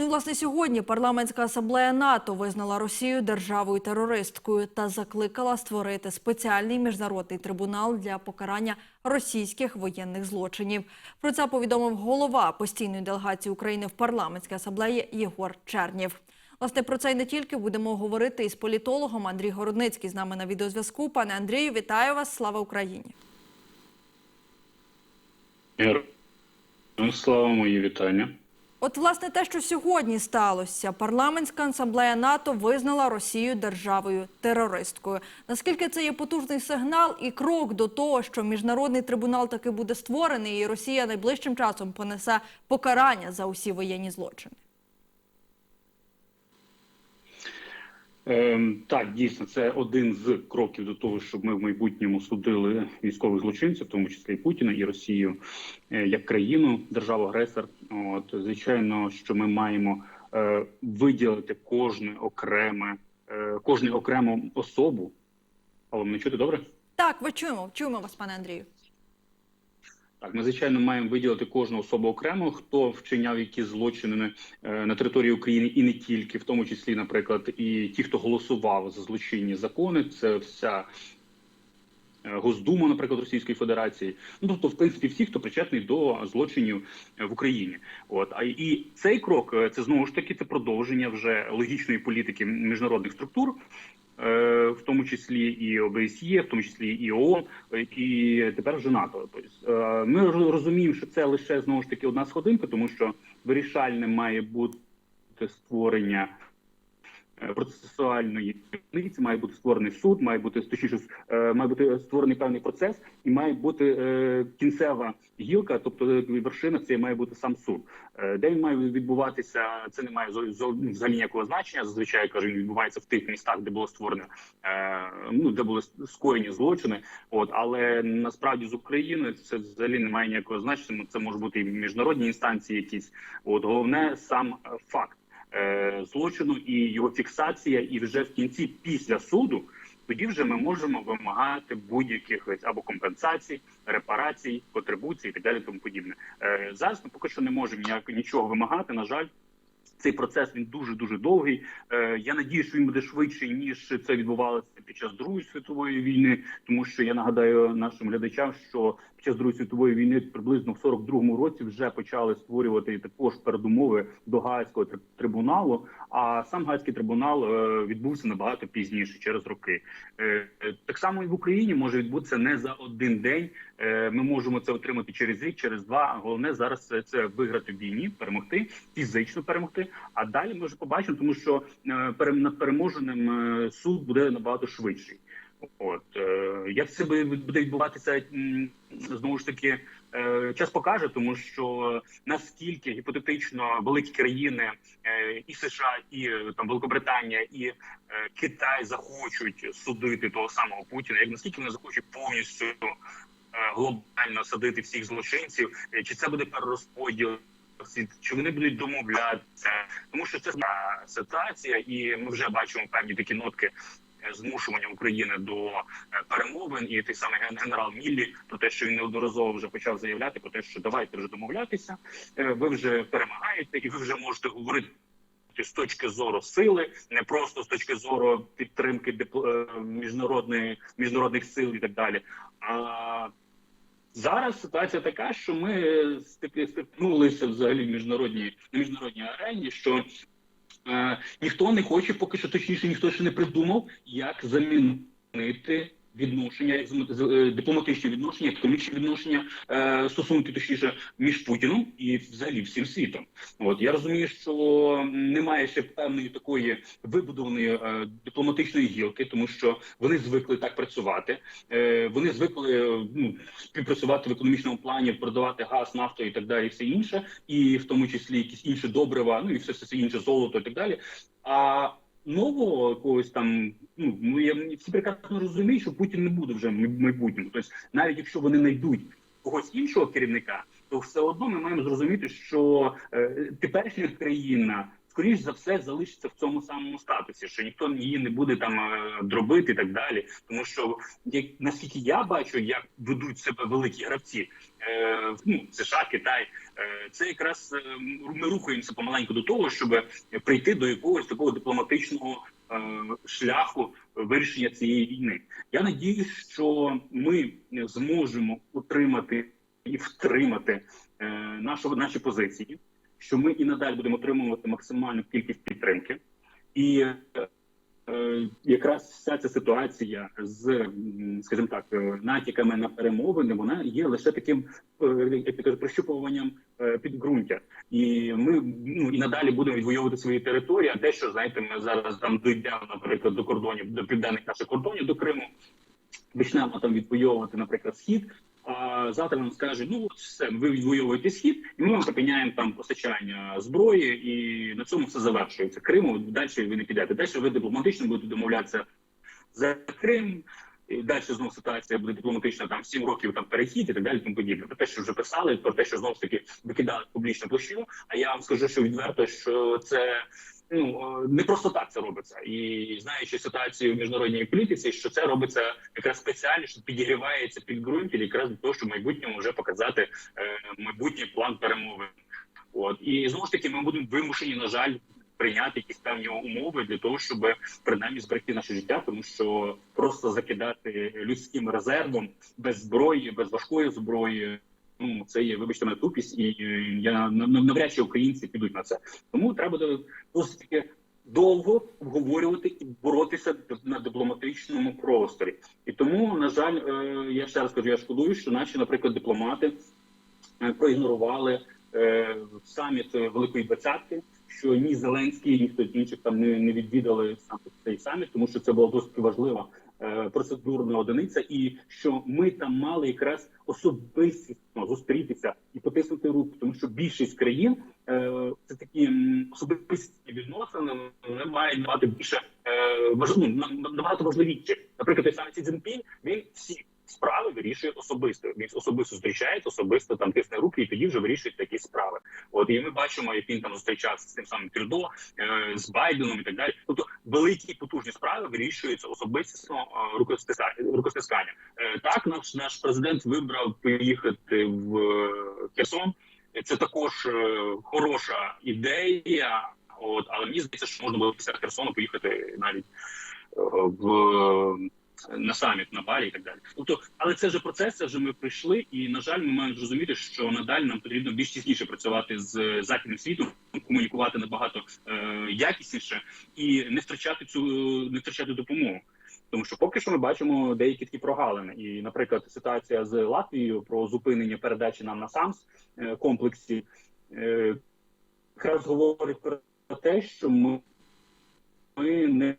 Ну власне сьогодні парламентська асамблея НАТО визнала Росію державою терористкою та закликала створити спеціальний міжнародний трибунал для покарання російських воєнних злочинів. Про це повідомив голова постійної делегації України в парламентській асамблеї Єгор Чернєв. Власне, про це й не тільки будемо говорити із політологом Андрій Городницький з нами на відеозв'язку. Пане Андрію, вітаю вас! Слава Україні! Слава мої вітання. От, власне, те, що сьогодні сталося, парламентська асамблея НАТО визнала Росію державою терористкою. Наскільки це є потужний сигнал і крок до того, що міжнародний трибунал таки буде створений, і Росія найближчим часом понесе покарання за усі воєнні злочини? Так, дійсно, це один з кроків до того, щоб ми в майбутньому судили військових злочинців, в тому числі і Путіна і Росію е, як країну, державу агресор. От звичайно, що ми маємо е, виділити кожне окреме, е, кожну окрему особу. Але мене чути добре? Так, ви чуємо, чуємо вас, пане Андрію. Так, ми звичайно маємо виділити кожну особу окремо, хто вчиняв які злочини е, на території України і не тільки, в тому числі, наприклад, і ті, хто голосував за злочинні закони, це вся е, Госдума, наприклад, Російської Федерації. Ну тобто, в принципі, всі, хто причетний до злочинів е, в Україні. От а і цей крок це знову ж таки це продовження вже логічної політики міжнародних структур. Е, В тому числі і ОБСЄ, в тому числі і ООН, і тепер вже НАТО. Тобто е, ми розуміємо, що це лише знову ж таки одна сходинка, тому що вирішальним має бути створення процесуальної одиниці, має бути створений суд, має бути точніше, е, має бути створений певний процес, і має бути е, кінцева гілка, тобто е, вершина, це має бути сам суд. Е, Де він має відбуватися, це не має взагалі ніякого значення. Зазвичай кажу, він відбувається в тих містах, де було створено е, ну де були скоєні злочини. От але насправді з Україною це взагалі не має ніякого значення. Це може бути і міжнародні інстанції, якісь от головне сам е, факт е, злочину і його фіксація, і вже в кінці після суду. Тоді вже ми можемо вимагати будь-яких або компенсацій, репарацій, контрибуцій і так далі. Тому подібне. Е, зараз ми поки що не можемо ніяк нічого вимагати. На жаль, цей процес він дуже дуже довгий. Е, я надію, що він буде швидший ніж це відбувалося під час Другої світової війни, тому що я нагадаю нашим глядачам, що під час Другої світової війни приблизно в 42-му році вже почали створювати також передумови до Гаазького трибуналу. А сам Гаазький трибунал е, відбувся набагато пізніше, через роки. Е, е, так само і в Україні може відбутися не за один день. Ми можемо це отримати через рік, через два. Головне зараз це, виграти війні, перемогти, фізично перемогти. А далі ми вже побачимо, тому що над переможеним суд буде набагато швидший. От е, як це буде відбуватися знову ж таки, е, час покаже, тому що наскільки гіпотетично великі країни е, і США, і там Великобританія, і Китай захочуть судити того самого Путіна, як наскільки вони захочуть повністю глобально садити всіх злочинців, чи це буде перерозподіл? Чи вони будуть домовлятися, тому що це ситуація, і ми вже бачимо певні такі нотки змушування України до е, перемовин. І той самий ген- генерал Міллі про те, що він неодноразово вже почав заявляти про те, що давайте вже домовлятися. е, Ви вже перемагаєте, і ви вже можете говорити. З точки зору сили, не просто з точки зору підтримки е, міжнародної міжнародних сил і так далі. А зараз ситуація така, що ми стикнулися взагалі в міжнародній на міжнародній арені, що е, ніхто не хоче, поки що точніше, ніхто ще не придумав, як замінити відношення, е, дипломатичні відношення, економічні відношення, е, стосунки точніше між Путіном і взагалі всім світом. От я розумію, що немає ще певної такої вибудованої е, дипломатичної гілки, тому що вони звикли так працювати. Вони звикли ну, співпрацювати в економічному плані, продавати газ, нафту і так далі, і все інше, і в тому числі якісь інші добрива, ну і все, все інше золото і так далі. А нового якогось там, ну ну, я всі прекрасно розуміють, що Путін не буде вже в майбутньому. Тобто, навіть якщо вони знайдуть когось іншого керівника, то все одно ми маємо зрозуміти, що е, теперішня країна скоріш за все залишиться в цьому самому статусі, що ніхто її не буде там е, дробити і так далі. Тому що як наскільки я бачу, як ведуть себе великі гравці, е, ну США, Китай, е, це якраз е, ми рухаємося помаленьку до того, щоб прийти до якогось такого дипломатичного е, шляху вирішення цієї війни. Я надіюсь, що ми зможемо утримати і втримати е, нашу наші позиції, що ми і надалі будемо отримувати максимальну кількість підтримки, і е, якраз вся ця ситуація з, скажімо так, е, натяками на перемовини, вона є лише таким е, прощупуванням е, підґрунтя. І ми ну і надалі будемо відвоювати свої території. А те, що знаєте, ми зараз там дійдемо, наприклад, до кордонів до південних наших кордонів до Криму, почнемо там відвоювати, наприклад, схід. А завтра нам скаже, ну от все, ви відвоюєте схід, і ми вам припиняємо там постачання зброї, і на цьому все завершується. Криму далі ви не підете. Далі ви дипломатично будете домовлятися за Крим. І далі знову ситуація буде дипломатична, там 7 років там перехід і так далі. Тому подібне. Про те, що вже писали, про те, що знову ж таки викидали публічну площину. А я вам скажу, що відверто, що це ну е, не просто так це робиться, і знаючи ситуацію в міжнародній політиці, що це робиться якраз спеціально, що підігрівається під ґрунт, якраз для того, щоб в майбутньому вже показати е, майбутній план перемови. От і знову ж таки, ми будемо вимушені, на жаль, прийняти якісь певні умови для того, щоб принаймні зберегти наше життя, тому що просто закидати людським резервом без зброї, без важкої зброї. Ну це є, вибачте, мене тупість, і е, я нав- нав- навряд чи українці підуть на це. Тому треба досить таки довго обговорювати і боротися на дипломатичному просторі. І тому, на жаль, е, я ще раз кажу, я шкодую, що наші, наприклад, дипломати е, проігнорували саміт Великої Двадцятки, що ні Зеленський, ні хтось інших там не, не відвідали саме цей саміт, тому що це була досить важлива процедурна одиниця, і що ми там мали якраз особисто зустрітися і потиснути руку, тому що більшість країн е, це такі особисті відносини, не мають давати більше е, на- набагато важливіші. Наприклад, той самий Цзіньпінь, він всі справи вирішує особисто. Він особисто зустрічається, особисто там тисне руки, і тоді вже вирішують такі справи. От і ми бачимо, як він там зустрічався з тим самим Трюдо, е, з Байденом і так далі. Тобто великі потужні справи вирішуються особисто е, рукостиска- рукостисканням. Е, так, наш наш президент вибрав поїхати в Херсон. Це також хороша ідея. От, але мені здається, що можна було після Херсону поїхати навіть в на саміт на Балі і так далі. Тобто, але це вже процес, це вже ми прийшли, і на жаль, ми маємо зрозуміти, що надалі нам потрібно більш тісніше працювати з західним світом, комунікувати набагато е, якісніше і не втрачати цю не втрачати допомогу. Тому що поки що ми бачимо деякі такі прогалини, і, наприклад, ситуація з Латвією про зупинення передачі нам на САМС е, комплексі е, якраз говорить про те, що ми, ми не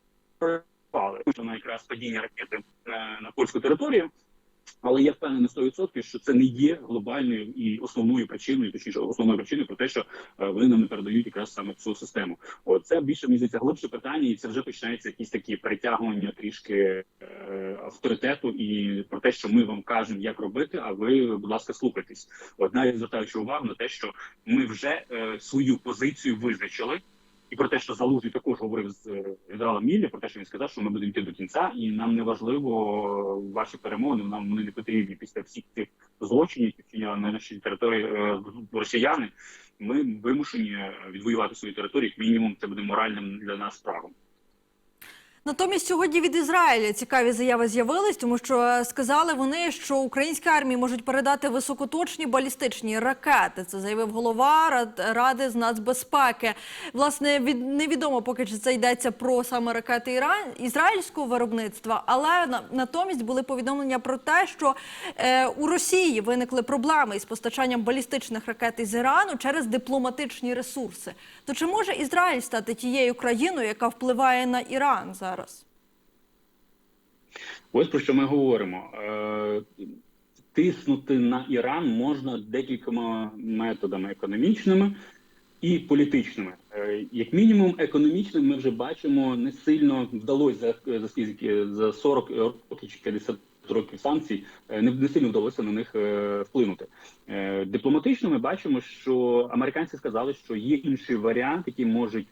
що на якраз падіння ракети е, на польську територію. Але я впевнений на 100%, що це не є глобальною і основною причиною, точніше основною причиною про те, що е, вони нам не передають якраз саме цю систему. От це більше мені глибше питання, і це вже починається якісь такі притягування трішки е, авторитету і про те, що ми вам кажемо, як робити, а ви, будь ласка, слухайтесь. Навіть звертаючи увагу на те, що ми вже е, свою позицію визначили. І про те, що Залужний також говорив з е, генералом Міллі, про те, що він сказав, що ми будемо йти до кінця, і нам не важливо ваші перемовини, нам вони не потрібні після всіх цих злочинів, які на нашій території е, росіяни. Ми вимушені відвоювати свої території. Як мінімум, це буде моральним для нас правом. Натомість сьогодні від Ізраїля цікаві заяви з'явились, тому що сказали вони, що українській армії можуть передати високоточні балістичні ракети. Це заявив голова Рад- ради з нацбезпеки. Власне, від невідомо поки чи це йдеться про саме ракети Іран ізраїльського виробництва, але на, натомість були повідомлення про те, що е, у Росії виникли проблеми із постачанням балістичних ракет із Ірану через дипломатичні ресурси. То чи може Ізраїль стати тією країною, яка впливає на Іран зараз? Ось про що ми говоримо. Е, Тиснути на Іран можна декількома методами економічними і політичними. Е, Як мінімум, економічним ми вже бачимо не сильно вдалося за, скільки за 40 років чи 50 років санкцій, е, не, сильно вдалося на них вплинути. Дипломатично ми бачимо, що американці сказали, що є інший варіант, який можуть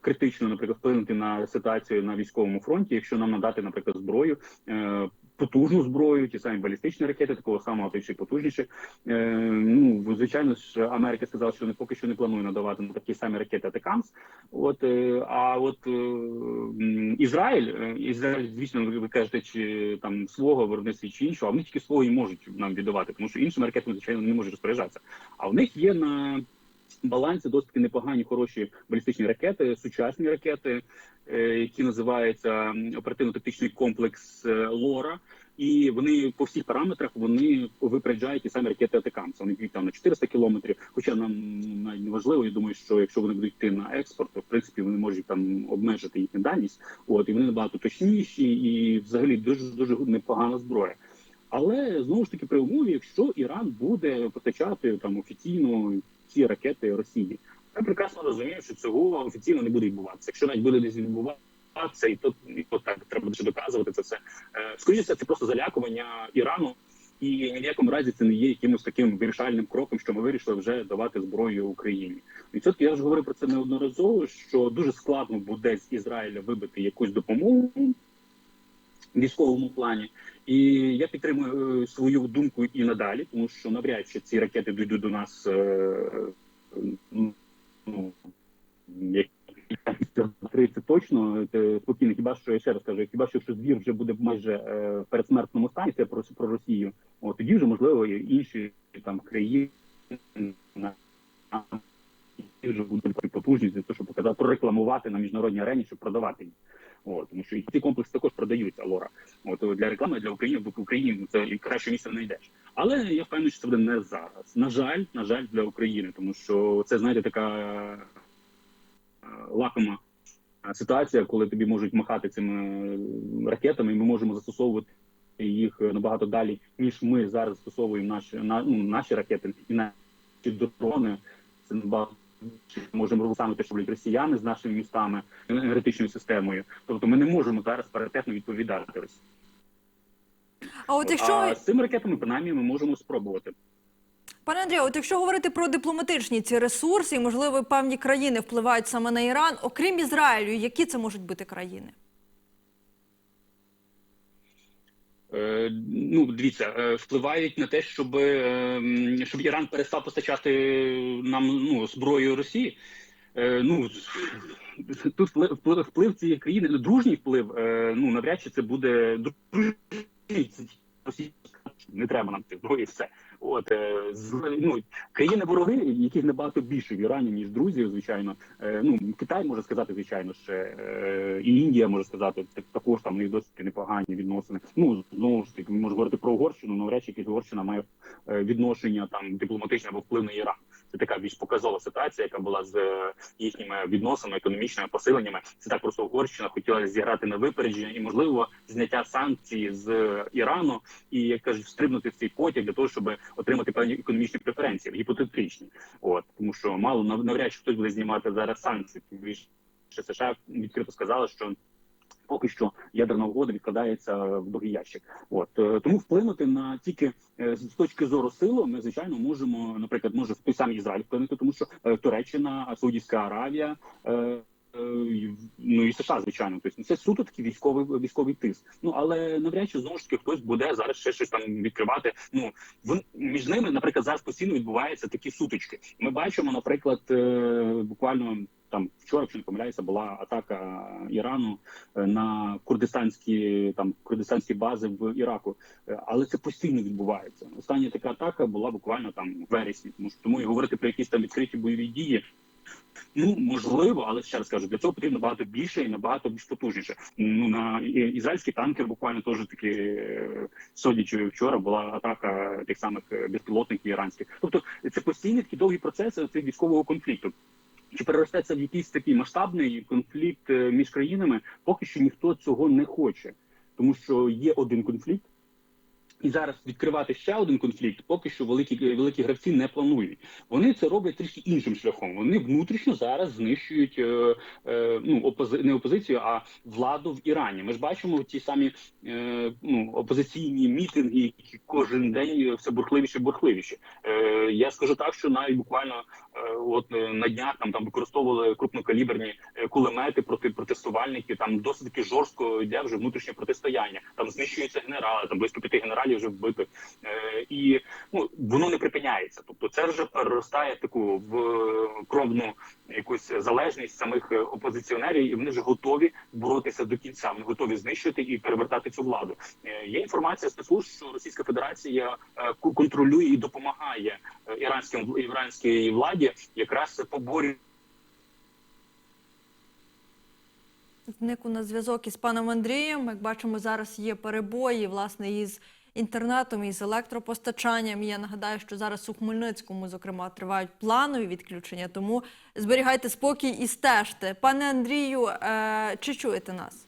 критично, наприклад, вплинути на ситуацію на військовому фронті, якщо нам надати, наприклад, зброю. Е, Потужну зброю, ті самі балістичні ракети, такого самого та ще потужніше. Е, ну звичайно ж, Америка сказала, що не поки що не планує надавати на такі самі ракети Атакамс. От е, а от е, Ізраїль, е, Ізраїль, звісно, ви кажете, чи там свого виробництва чи іншого, а вони тільки свого і можуть нам віддавати, тому що іншими ракетами, звичайно, не можуть розпоряджатися. А в них є на балансі досить таки непогані, хороші балістичні ракети, сучасні ракети, е, які називаються оперативно-тактичний комплекс е, Лора. І вони по всіх параметрах вони випереджають ті самі ракети Атакамс. Вони б'ють там на 400 кілометрів. Хоча нам не важливо, я думаю, що якщо вони будуть йти на експорт, то в принципі вони можуть там обмежити їхню дальність. От і вони набагато точніші, і взагалі дуже дуже непогана зброя. Але знову ж таки при умові, якщо Іран буде постачати там офіційно ці ракети Росії, я прекрасно розумію, що цього офіційно не буде відбуватися. Якщо навіть буде десь відбуватися, і то, і то так треба дуже доказувати це все. Е, Скоріше, це просто залякування Ірану, і ні в якому разі це не є якимось таким вирішальним кроком, що ми вирішили вже давати зброю Україні. І я вже говорив про це неодноразово, що дуже складно буде з Ізраїля вибити якусь допомогу військовому плані. І я підтримую е, свою думку і надалі, тому що навряд чи ці ракети дійдуть до нас. е, Ну, точно спокійно. Хіба що я ще раз кажу, хіба що якщо звір вже буде майже е, передсмертному стані, це про, про Росію, от тоді вже можливо інші там країни вже будуть потужність для того, щоб показати прорекламувати на міжнародній арені, щоб продавати їх. От, тому що і ці комплекси також продаються Лора. От для реклами для України в Україні це краще місце не йдеш. Але я впевнений, що це буде не зараз. На жаль, на жаль, для України, тому що це знаєте така е, лакома е, ситуація, коли тобі можуть махати цими е, ракетами, і ми можемо застосовувати їх набагато далі, ніж ми зараз застосовуємо наші на ну, наші ракети і наші дрони. Це набагато можемо робити саме те, що росіяни з нашими містами енергетичною системою. Тобто, ми не можемо зараз паритетно відповідати Росії. А от якщо А з цими ракетами, принаймні, ми можемо спробувати. Пане Андрію, от якщо говорити про дипломатичні ці ресурси, і можливо певні країни впливають саме на Іран, окрім Ізраїлю, які це можуть бути країни? Е, ну, дивіться, е, впливають на те, щоб, е, щоб Іран перестав постачати нам ну, зброю Росії. Е, ну тут вплив, вплив, цієї країни, ну, дружній вплив. е, Ну навряд чи це буде дружній. Росії не треба нам цих зброї, все. От е, з ну країни вороги, яких набагато більше в Ірані ніж друзів, звичайно. Е, ну Китай може сказати, звичайно, ще е, і Індія може сказати, так- також там них досить непогані відносини. Ну знову ж таки, може говорити про Угорщину, але речі, якісь Угорщина має відношення там дипломатичне або вплив на Іран. Така більш показова ситуація, яка була з е, їхніми відносинами, економічними посиленнями. Це так просто Угорщина хотіла зіграти на випередження і можливо зняття санкцій з е, Ірану і як кажуть, встрибнути в цей потяг для того, щоб отримати певні економічні преференції, гіпотетичні. От тому що мало нав- навряд чи хтось буде знімати зараз санкції. Більше США відкрито сказали, що. Поки що ядерна угода відкладається в другий ящик. От е, тому вплинути на тільки е, з точки зору сили, ми звичайно можемо, наприклад, може в той самий Ізраїль вплинути, тому що е, Туреччина, Саудівська Аравія. Ну і США, звичайно, тобто це суто такий військовий військовий тиск. Ну але навряд чи знову ж таки хтось буде зараз ще щось там відкривати. Ну вон між ними, наприклад, зараз постійно відбуваються такі сутички. Ми бачимо, наприклад, буквально там вчора, якщо не помиляюся, була атака Ірану е, на курдистанські там курдистанські бази в Іраку, Е, але це постійно відбувається. Остання така атака була буквально там в вересні, тому що тому і говорити про якісь там відкриті бойові дії. Ну можливо, але ще раз кажу, для цього потрібно багато більше і набагато більш потужніше. Ну на і- ізраїльський танкер буквально теж таки е, судячи вчора була атака тих самих е, безпілотників іранських. Тобто це постійний такий довгий процес цього військового конфлікту. Чи переросте це в якийсь такий масштабний конфлікт е, між країнами? Поки що ніхто цього не хоче, тому що є один конфлікт. І зараз відкривати ще один конфлікт, поки що великі великі гравці не планують. Вони це роблять трішки іншим шляхом. Вони внутрішньо зараз знищують е, е, ну опози... не опозицію, а владу в Ірані. Ми ж бачимо ті самі е, ну опозиційні мітинги, які кожен день все бурхливіше, бурхливіше. Е, я скажу так, що навіть буквально е, от е, на днях там там використовували крупнокаліберні е, кулемети проти протестувальників. Там досить таки жорстко йде вже внутрішнє протистояння. Там знищуються генерали, там близько п'яти генералів вже вбито. Е, і ну воно не припиняється. Тобто, це вже переростає таку в кровну якусь залежність самих е, опозиціонерів, і вони вже готові боротися до кінця. Вони готові знищити і перевертати цю владу. Е, Є інформація спецслужб, що Російська Федерація контролює і допомагає іранським іранській владі якраз поборювати Зник у нас зв'язок із паном Андрієм. Як бачимо, зараз є перебої власне із інтернетом, із електропостачанням. І я нагадаю, що зараз у Хмельницькому, зокрема, тривають планові відключення. Тому зберігайте спокій і стежте. Пане Андрію, е, чи чуєте нас?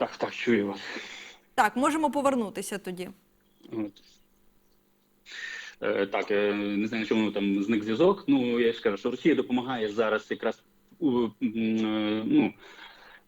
так, так чую вас. Так, можемо повернутися тоді. Е, так, е, не знаю, чому там зник зв'язок. Ну я ж кажу, що Росія допомагає зараз якраз ну,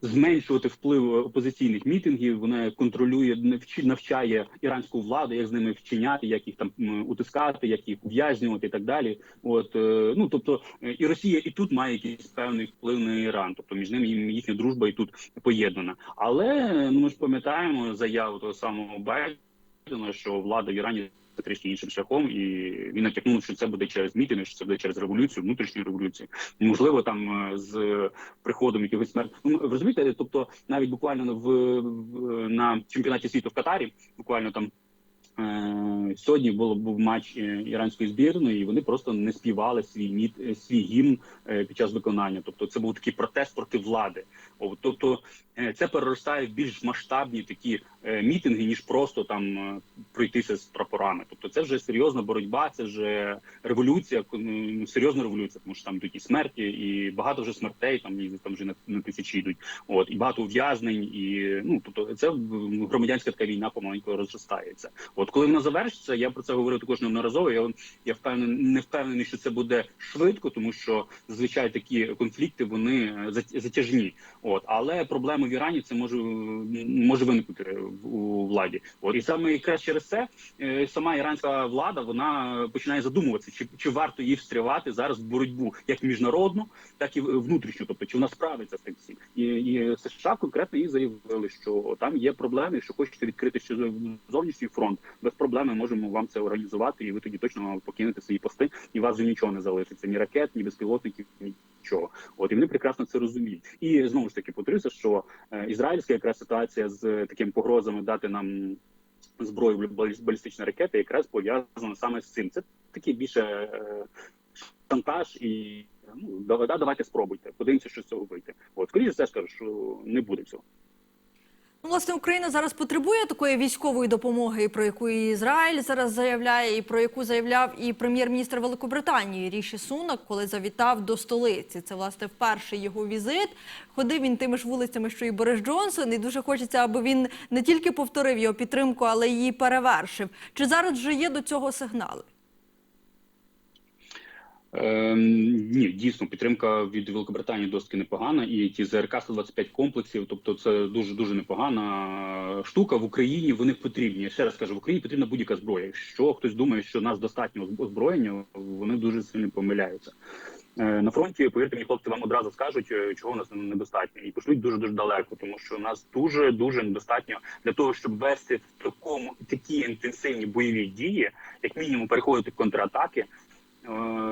зменшувати вплив опозиційних мітингів. Вона контролює, навчає іранську владу, як з ними вчиняти, як їх там утискати, як їх ув'язнювати і так далі. От е, ну тобто, е, і Росія і тут має якийсь певний вплив на Іран, тобто між ними їхня дружба і тут поєднана. Але ну ми ж пам'ятаємо заяву того самого Байдена, що влада в Ірані трішки іншим шляхом, і він натякнув, що це буде через мітинги, що це буде через революцію, внутрішню революцію. Можливо, там е, з приходом якихось. Ну розумієте, тобто навіть буквально в на чемпіонаті світу в Катарі, буквально там. Е, сьогодні було був матч е, іранської збірної, і вони просто не співали свій міт, е, свій гімн під час виконання. Тобто, це був такий протест проти влади. Тобто, це переростає в більш масштабні такі мітинги, ніж просто там пройтися з прапорами. Тобто, це вже серйозна боротьба, це вже революція, ну, серйозна революція, тому що там йдуть і смерті, і багато вже смертей, там і там вже на, на тисячі йдуть. От і багато ув'язнень, і ну тобто, це громадянська така війна помаленьку розростається. От коли вона завершиться, я про це говорив також неодноразово. Я я впевнений, не впевнений, що це буде швидко, тому що зазвичай такі конфлікти вони е, затяжні. От але проблеми в Ірані це може може виникнути у владі. От і саме якраз через це е, сама іранська влада вона починає задумуватися, чи чи варто їй встрівати зараз в боротьбу як міжнародну, так і внутрішню. Тобто, чи вона справиться з тим всім, і, і США конкретно їй заявили, що там є проблеми. Якщо хочете відкрити ще зовнішній фронт, без проблем ми можемо вам це організувати, і ви тоді точно покинете свої пости, і вас вже нічого не залишиться, ні ракет, ні безпілотників, нічого. От і вони прекрасно це розуміють. І знову ж таки повторюся, що е, ізраїльська якраз ситуація з такими погрозами дати нам зброю балі- балістичні ракети, якраз пов'язана саме з цим. Це такий більше е, шантаж і. Ну, да, давайте спробуйте. Подивимося, що з цього вийде. От, скоріше все ж кажу, що не буде цього. Ну, власне, Україна зараз потребує такої військової допомоги, про яку і Ізраїль зараз заявляє, і про яку заявляв і прем'єр-міністр Великобританії Ріші Сунак, коли завітав до столиці. Це власне вперше його візит. Ходив він тими ж вулицями, що і Борис Джонсон, і дуже хочеться, аби він не тільки повторив його підтримку, але її перевершив. Чи зараз вже є до цього сигнали? Ем, ні, дійсно підтримка від Великобританії досить непогана, і ті ЗРК 125 комплексів, тобто це дуже дуже непогана штука в Україні. Вони потрібні. Я ще раз кажу, в Україні потрібна будь-яка зброя. Якщо хтось думає, що нас достатньо озброєння, вони дуже сильно помиляються. Е, На фронті, повірте мені, хлопці вам одразу скажуть, е, чого у нас недостатньо, і пошлють дуже дуже далеко, тому що нас дуже дуже недостатньо для того, щоб вести в такому такі інтенсивні бойові дії, як мінімум переходити в контратаки е,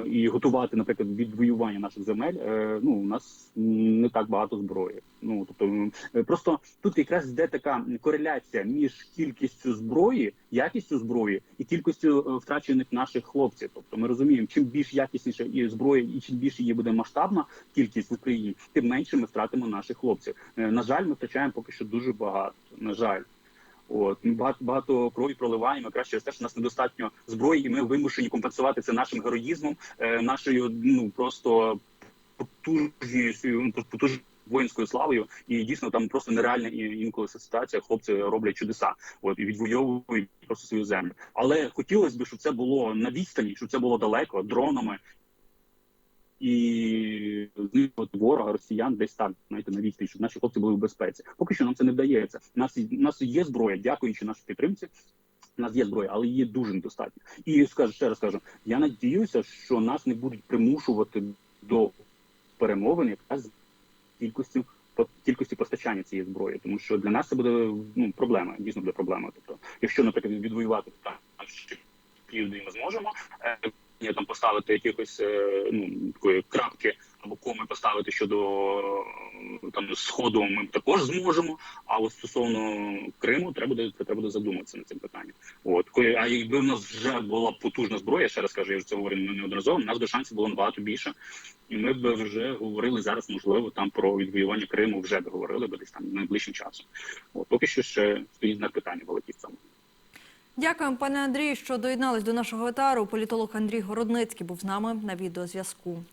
і готувати, наприклад, відвоювання наших земель. е, Ну у нас не так багато зброї. Ну тобто, е, просто тут якраз йде така кореляція між кількістю зброї, якістю зброї і кількістю е, втрачених наших хлопців. Тобто, ми розуміємо, чим більш якісніша і зброя, і чим більше її буде масштабна кількість в Україні, тим менше ми втратимо наших хлопців. Е, На жаль, ми втрачаємо поки що дуже багато. На жаль. От ми багато багато крові проливаємо якраз через те, що у нас недостатньо зброї, і ми вимушені компенсувати це нашим героїзмом, е, нашою ну просто потужністю, ну, потуж воїнською славою, і дійсно там просто нереальна інколи ситуація. Хлопці роблять чудеса, от і відвоюють просто свою землю. Але хотілося б, щоб це було на відстані, щоб це було далеко дронами. І знищувати ворога росіян десь так, знаєте, на відстані, щоб наші хлопці були в безпеці. Поки що нам це не вдається. Нас нас є зброя, дякуючи нашій підтримці. У нас є зброя, але її дуже недостатньо. І скажу ще раз кажу: я надіюся, що нас не будуть примушувати до перемовин якраз з кількістю по кількості постачання цієї зброї, тому що для нас це буде ну проблема, дійсно буде проблема. Тобто, якщо, наприклад, відвоювати там південь ми зможемо. Е, там поставити якихось е, ну такої крапки або коми поставити щодо е, там сходу, ми також зможемо. А от стосовно Криму, треба буде треба буде задуматися над цим питанням. От а якби в нас вже була потужна зброя, ще раз кажу, я вже це говорив неодноразово. У нас би шансів було набагато більше, і ми б вже говорили зараз, можливо, там про відвоювання Криму вже б говорили би десь там найближчим часом. От поки що ще стоїть знак питання великі в цьому. Дякуємо, пане Андрію, що доєднались до нашого етару. Політолог Андрій Городницький був з нами на відеозв'язку.